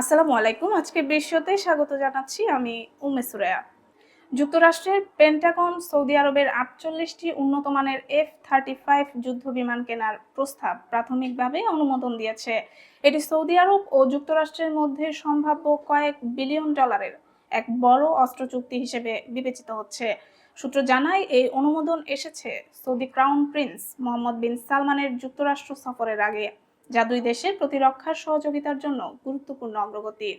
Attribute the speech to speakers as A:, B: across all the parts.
A: আসসালামু আলাইকুম। আজকে বিশ্বতে স্বাগত জানাচ্ছি আমি উম্মে সুরায়া যুক্তরাষ্ট্রের পেন্টাগন, সৌদি আরবের আটচল্লিশটি উন্নত মানের এফ থার্টি ফাইভ যুদ্ধ বিমান কেনার প্রস্তাব প্রাথমিকভাবে অনুমোদন দিয়েছে। এটি সৌদি আরব ও যুক্তরাষ্ট্রের মধ্যে সম্ভাব্য কয়েক বিলিয়ন ডলারের এক বড় অস্ত্র চুক্তি হিসেবে বিবেচিত হচ্ছে। সূত্র জানায়, এই অনুমোদন এসেছে Saudi crown prince Mohammed bin সালমানের যুক্তরাষ্ট্র সফরের আগে। যা দুই দেশের প্রতিরক্ষার সহযোগিতার জন্য গুরুত্বপূর্ণ অগ্রগতি।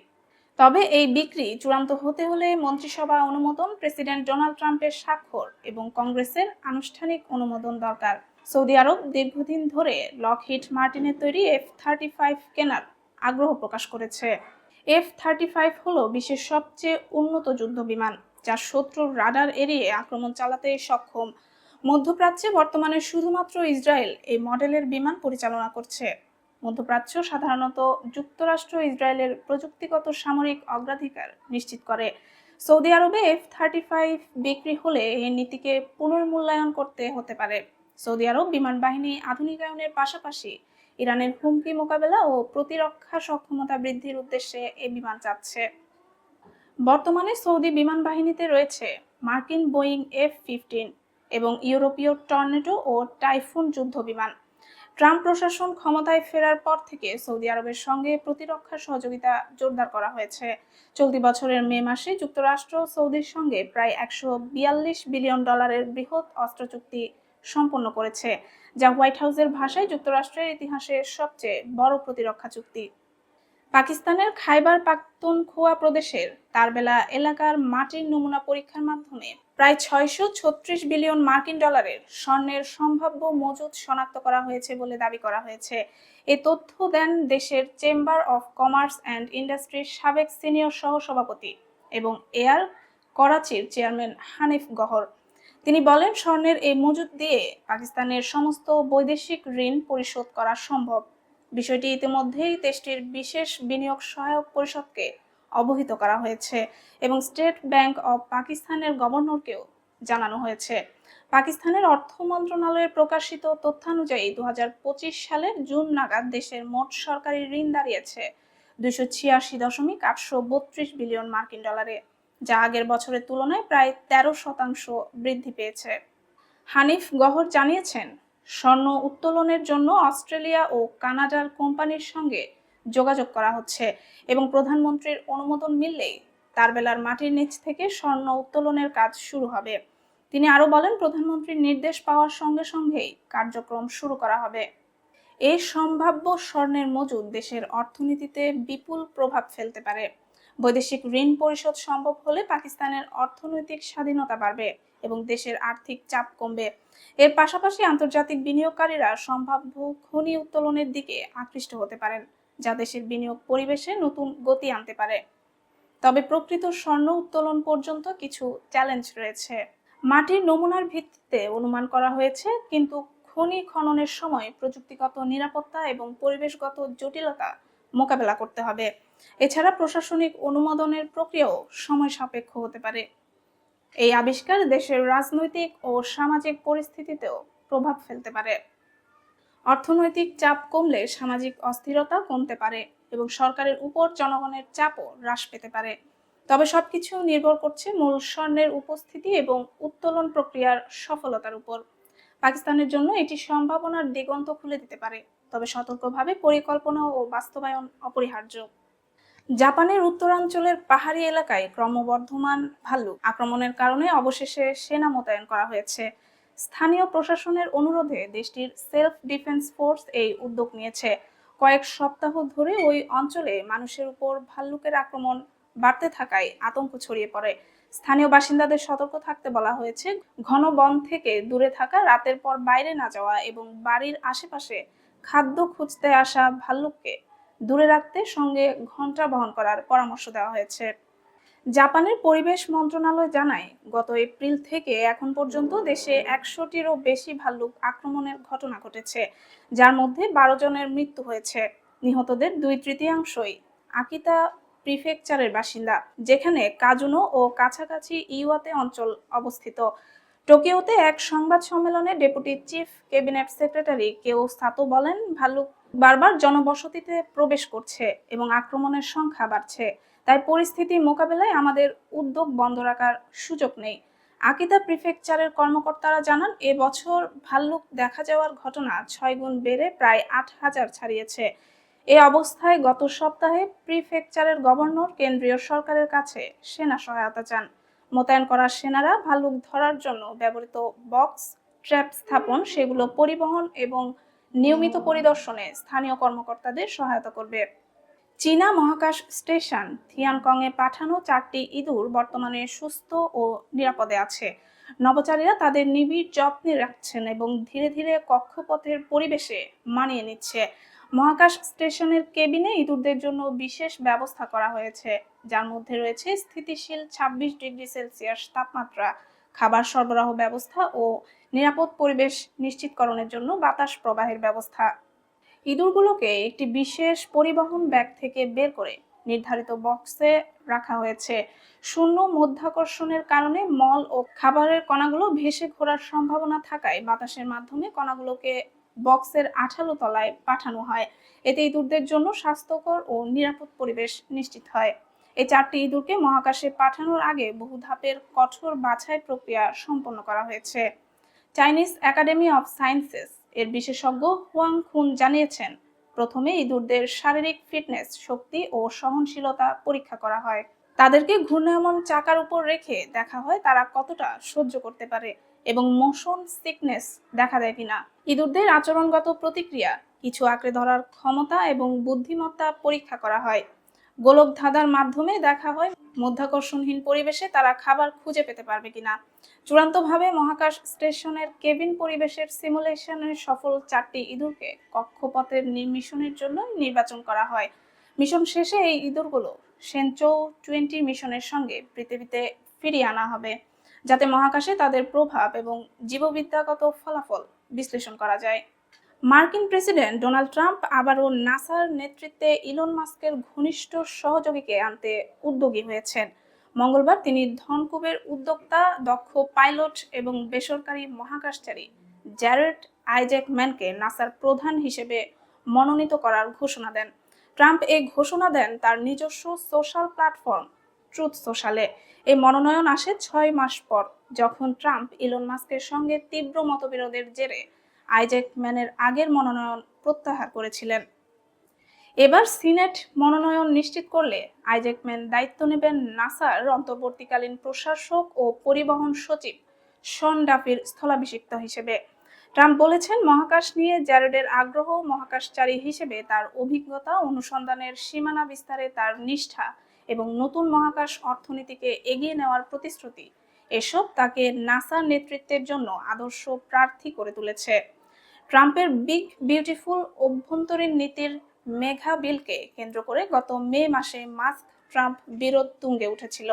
A: তবে এই বিক্রি চূড়ান্ত হতে হলে মন্ত্রিসভা অনুমোদন, প্রেসিডেন্ট ডোনাল্ড ট্রাম্পের স্বাক্ষর এবং কংগ্রেসের আনুষ্ঠানিক অনুমোদন দরকার। সৌদি আরব দীর্ঘদিন ধরে লকহিট মার্টিনের তৈরি এফ থার্টি ফাইভ কেনার আগ্রহ প্রকাশ করেছে। এফ থার্টি ফাইভ হল বিশ্বের সবচেয়ে উন্নত যুদ্ধ বিমান, যা শত্রুর রাডার এড়িয়ে আক্রমণ চালাতে সক্ষম। মধ্যপ্রাচ্যে বর্তমানে শুধুমাত্র ইসরায়েল এই মডেলের বিমান পরিচালনা করছে। মধ্যপ্রাচ্য সাধারণত যুক্তরাষ্ট্র ইসরায়েলের প্রযুক্তিগত সামরিক অগ্রাধিকার নিশ্চিত করে। সৌদি আরবে এফ থার্টি ফাইভ বিক্রি হলে এই নীতিকে পুনর্মূল্যায়ন করতে হতে পারে। সৌদি আরব বিমান বাহিনী আধুনিকায়নের পাশাপাশি ইরানের হুমকি মোকাবেলা ও প্রতিরক্ষা সক্ষমতা বৃদ্ধির উদ্দেশ্যে এই বিমান চাচ্ছে। বর্তমানে সৌদি বিমান বাহিনীতে রয়েছে মার্কিন বোয়িং এফ ফিফটিন এবং ইউরোপীয় টর্নেডো ও টাইফুন যুদ্ধ বিমান ট্রাম্প প্রশাসন ক্ষমতায় ফেরার পর থেকে সৌদি আরবের সঙ্গে প্রতিরক্ষা সহযোগিতা জোরদার করা হয়েছে। চলতি বছরের মে মাসে যুক্তরাষ্ট্র সৌদির সঙ্গে প্রায় একশো বিয়াল্লিশ বিলিয়ন ডলারের বৃহৎ অস্ত্র চুক্তি সম্পন্ন করেছে, যা হোয়াইট হাউসের ভাষায় যুক্তরাষ্ট্রের ইতিহাসে সবচেয়ে বড় প্রতিরক্ষা চুক্তি। পাকিস্তানের খাইবার পাখতুনখোয়া প্রদেশের তারবেলা এলাকার মাটির নমুনা পরীক্ষার মাধ্যমে প্রায় ছয়শো ছত্রিশ বিলিয়ন মার্কিন ডলারের স্বর্ণের সম্ভাব্য মজুদ শনাক্ত করা হয়েছে বলে দাবি করা হয়েছে। এ তথ্য দেন দেশের চেম্বার অফ কমার্স অ্যান্ড ইন্ডাস্ট্রির সাবেক সিনিয়র সহসভাপতি এবং এয়ার করাচির চেয়ারম্যান হানিফ গহর। তিনি বলেন, স্বর্ণের এই মজুদ দিয়ে পাকিস্তানের সমস্ত বৈদেশিক ঋণ পরিশোধ করা সম্ভব। বিষয়টি ইতিমধ্যেই দেশটির বিশেষ বিনিয়োগ সহায়ক পরিষদকে অবহিত করা হয়েছে এবং স্টেট ব্যাংক অব পাকিস্তানের গভর্নরকেও জানানো হয়েছে। পাকিস্তানের অর্থ মন্ত্রণালয়ের প্রকাশিত তথ্যানুযায়ী দু হাজার পঁচিশ সালের জুন নাগাদ দেশের মোট সরকারি ঋণ দাঁড়িয়েছে দুশো ছিয়াশি দশমিক আটশো বত্রিশ বিলিয়ন মার্কিন ডলারে, যা আগের বছরের তুলনায় প্রায় তেরো শতাংশ বৃদ্ধি পেয়েছে। হানিফ গহর জানিয়েছেন স্বর্ণ উত্তোলনের জন্য অস্ট্রেলিয়া ও কানাডার কোম্পানির সঙ্গে যোগাযোগ করা হচ্ছে এবং প্রধানমন্ত্রীর অনুমোদন মিললেই তার বেলার মাটির নিচ থেকে স্বর্ণ উত্তোলনের কাজ শুরু হবে। তিনি আরও বলেন, প্রধানমন্ত্রীর নির্দেশ পাওয়ার সঙ্গে সঙ্গেই কার্যক্রম শুরু করা হবে। এই সম্ভাব্য স্বর্ণের মজুদ দেশের অর্থনীতিতে বিপুল প্রভাব ফেলতে পারে। বৈদেশিক ঋণ পরিশোধ সম্ভব হলে পাকিস্তানের অর্থনৈতিক স্বাধীনতা বাড়বে এবং দেশের আর্থিক চাপ কমবে। এর পাশাপাশি আন্তর্জাতিক বিনিয়োগকারীরা সম্ভাব্য খনি উত্তোলনের দিকে আকৃষ্ট হতে পারেন, যা দেশের বিনিয়োগ পরিবেশে নতুন গতি আনতে পারে। তবে প্রকৃত স্বর্ণ উত্তোলন পর্যন্ত কিছু চ্যালেঞ্জ রয়েছে। মাটির নমুনার ভিত্তিতে অনুমান করা হয়েছে, কিন্তু খনি খননের সময় প্রযুক্তিগত নিরাপত্তা এবং পরিবেশগত জটিলতা মোকাবেলা করতে হবে। এছাড়া প্রশাসনিক অনুমোদনের প্রক্রিয়াও সময় সাপেক্ষ হতে পারে। এই আবিষ্কার দেশের রাজনৈতিক ও সামাজিক পরিস্থিতিতেও প্রভাব ফেলতে পারে। অর্থনৈতিক চাপ কমলে সামাজিক অস্থিরতা কমতে পারে এবং সরকারের উপর জনগণের চাপও হ্রাস পেতে পারে। তবে সবকিছু নির্ভর করছে মূল স্বর্ণের উপস্থিতি এবং উত্তোলন প্রক্রিয়ার সফলতার উপর। পাকিস্তানের জন্য এটি সম্ভাবনার দিগন্ত খুলে দিতে পারে, তবে সতর্কভাবে পরিকল্পনা ও বাস্তবায়ন অপরিহার্য। জাপানের উত্তরাঞ্চলের পাহাড়ি এলাকায় ক্রমবর্ধমান ভাল্লুক আক্রমণের কারণে অবশেষে সেনা মোতায়েন করা হয়েছে। স্থানীয় প্রশাসনের অনুরোধে দেশটির সেলফ ডিফেন্স ফোর্স এই উদ্যোগ নিয়েছে। কয়েক সপ্তাহ ধরে ওই অঞ্চলে মানুষের উপর ভাল্লুকের আক্রমণ বাড়তে থাকায় আতঙ্ক ছড়িয়ে পড়ে। স্থানীয় বাসিন্দাদের সতর্ক থাকতে বলা হয়েছে, ঘন বন থেকে দূরে থাকা রাতের পর বাইরে না যাওয়া এবং বাড়ির আশেপাশে খাদ্য খুঁজতে আসা ভাল্লুককে দূরে রাখতে সঙ্গে ঘণ্টা বহন করার পরামর্শ দেওয়া হয়েছে। জাপানের পরিবেশ মন্ত্রণালয় জানায়, গত এপ্রিল থেকে এখন পর্যন্ত দেশে একশোটিরও বেশি ভাল্লুক আক্রমণের ঘটনা ঘটেছে, যার মধ্যে বারো জনের মৃত্যু হয়েছে। নিহতদের দুই তৃতীয়াংশই আকিতা প্রিফেকচারের বাসিন্দা, যেখানে কাজুনো ও কাছাকাছি ইউয়াতে অঞ্চল অবস্থিত। টোকিওতে এক সংবাদ সম্মেলনে ডেপুটি চিফ ক্যাবিনেট সেক্রেটারি কেও সাতো বলেন, ভাল্লুক বারবার জনবসতিতে প্রবেশ করছে এবং আক্রমণের সংখ্যা বাড়ছে। তাই পরিস্থিতি মোকাবেলায় আমাদের উদ্যোগ বন্ধ রাখার সুযোগ নেই। আকিদা প্রিফেকচারের কর্মকর্তারা জানান, এ বছর ভাল্লুক দেখা যাওয়ার ঘটনা ছয় গুণ বেড়ে প্রায় আট হাজার ছাড়িয়েছে। এ অবস্থায় গত সপ্তাহে প্রিফেকচারের গভর্নর কেন্দ্রীয় সরকারের কাছে সেনা সহায়তা চান। মোতায়েন করা সেনারা ভাল্লুক ধরার জন্য ব্যবহৃত বক্স, ট্র্যাপ স্থাপন, সেগুলো পরিবহন এবং নিয়মিত পরিদর্শনে স্থানীয় কর্মকর্তাদের সহায়তা করবে। চীনা মহাকাশ স্টেশন থিয়ানকংয়ে পাঠানো চারটি ইঁদুর বর্তমানে সুস্থ ও নিরাপদে আছে। নভোচারীরা তাদের নিবিড় যত্নে রাখছেন এবং ধীরে ধীরে কক্ষপথের পরিবেশে মানিয়ে নিচ্ছে। মহাকাশ স্টেশনের কেবিনে ইঁদুরদের জন্য বিশেষ ব্যবস্থা করা হয়েছে, যার মধ্যে রয়েছে স্থিতিশীল ছাব্বিশ ডিগ্রি সেলসিয়াস তাপমাত্রা, খাবার সরবরাহ ব্যবস্থা ও নিরাপদ পরিবেশ নিশ্চিতকরণের জন্য বাতাস প্রবাহের ব্যবস্থা। ইঁদুরগুলোকে একটি বিশেষ পরিবহন ব্যাগ থেকে বের করে নির্ধারিত বক্সে রাখা হয়েছে। শূন্য মধ্যাকর্ষণের কারণে মল ও খাবারের কণাগুলো ভেসে ঘোরার সম্ভাবনা থাকায় বাতাসের মাধ্যমে কণাগুলোকে বক্সের আঠালো তলায় পাঠানো হয়। এতে ইঁদুরদের জন্য স্বাস্থ্যকর ও নিরাপদ পরিবেশ নিশ্চিত হয়। এই চারটি ইঁদুরকে মহাকাশে পাঠানোর আগে বহু ধাপের কঠোর বাছাই প্রক্রিয়া সম্পন্ন করা হয়েছে। চাইনিজ একাডেমি অফ সায়েন্সেস এর বিশেষজ্ঞ হুয়াং খুন জানিয়েছেন, প্রথমে ইঁদুরদের শারীরিক ফিটনেস, শক্তি ও সহনশীলতা পরীক্ষা করা হয়। তাদেরকে ঘূর্ণায়মান চাকার উপর রেখে দেখা হয় তারা কতটা সহ্য করতে পারে এবং মোশন সিকনেস দেখা দেয় কিনা। ইঁদুরদের আচরণগত প্রতিক্রিয়া, কিছু আঁকড়ে ধরার ক্ষমতা এবং বুদ্ধিমত্তা পরীক্ষা করা হয়। গোলক ধাঁধার মাধ্যমে দেখা হয় মধ্যাকর্ষণহীন পরিবেশে তারা খাবার খুঁজে পেতে পারবে কিনা। চূড়ান্তভাবে মহাকাশ স্টেশনের কেবিন পরিবেশের সিমুলেশনের সফল চারটি ইঁদুরকে কক্ষপথের মিশনের জন্য নির্বাচন করা হয়। মিশন শেষে এই ইঁদুরগুলো সেনচৌ টোয়েন্টি মিশনের সঙ্গে পৃথিবীতে ফিরিয়ে আনা হবে, যাতে মহাকাশে তাদের প্রভাব এবং জীববিদ্যাগত ফলাফল বিশ্লেষণ করা যায়। মার্কিন প্রেসিডেন্ট ডোনাল্ড ট্রাম্প আবারও নাসার নেতৃত্বে ইলন মাস্কের ঘনিষ্ঠ সহযোগীকে আনতে উদ্যোগী হয়েছেন। মঙ্গলবার তিনি ধনকুবের উদ্যোক্তা, দক্ষ পাইলট এবং বেসরকারি মহাকাশচারী জ্যারেট আইজ্যাক ম্যানকে নাসার প্রধান হিসেবে মনোনীত করার ঘোষণা দেন। ট্রাম্প এই ঘোষণা দেন তার নিজস্ব সোশ্যাল প্ল্যাটফর্ম, ট্রুথ সোশ্যালে। এই মনোনয়ন আসে ছয় মাস পর, যখন ট্রাম্প ইলন মাস্কের সঙ্গে তীব্র মতবিরোধের জেরে আইজ্যাক ম্যানের আগের মনোনয়ন প্রত্যাহার করেছিলেন। এবার সিনেট মনোনয়ন নিশ্চিত করলে আইজ্যাক ম্যান দায়িত্ব নেবেন নাসার অন্তর্বর্তীকালীন প্রশাসক ও পরিবহন সচিব শন ডাফির স্থলাভিষিক্ত হিসেবে। ট্রাম্প বলেছেন, মহাকাশ নিয়ে জ্যারেডের আগ্রহ মহাকাশচারী হিসেবে তার অভিজ্ঞতা অনুসন্ধানের সীমানা বিস্তারে তার নিষ্ঠা এবং নতুন মহাকাশ অর্থনীতিকে এগিয়ে নেওয়ার প্রতিশ্রুতি, এসব তাকে নাসার নেতৃত্বের জন্য আদর্শ প্রার্থী করে তুলেছে। ট্রাম্পের বিগ, বিউটিফুল অভ্যন্তরীণ নীতির মেঘা বিলকে কেন্দ্র করে গত মে মাসে মাস্ক ট্রাম্প বিরোধ তুঙ্গে উঠেছিল।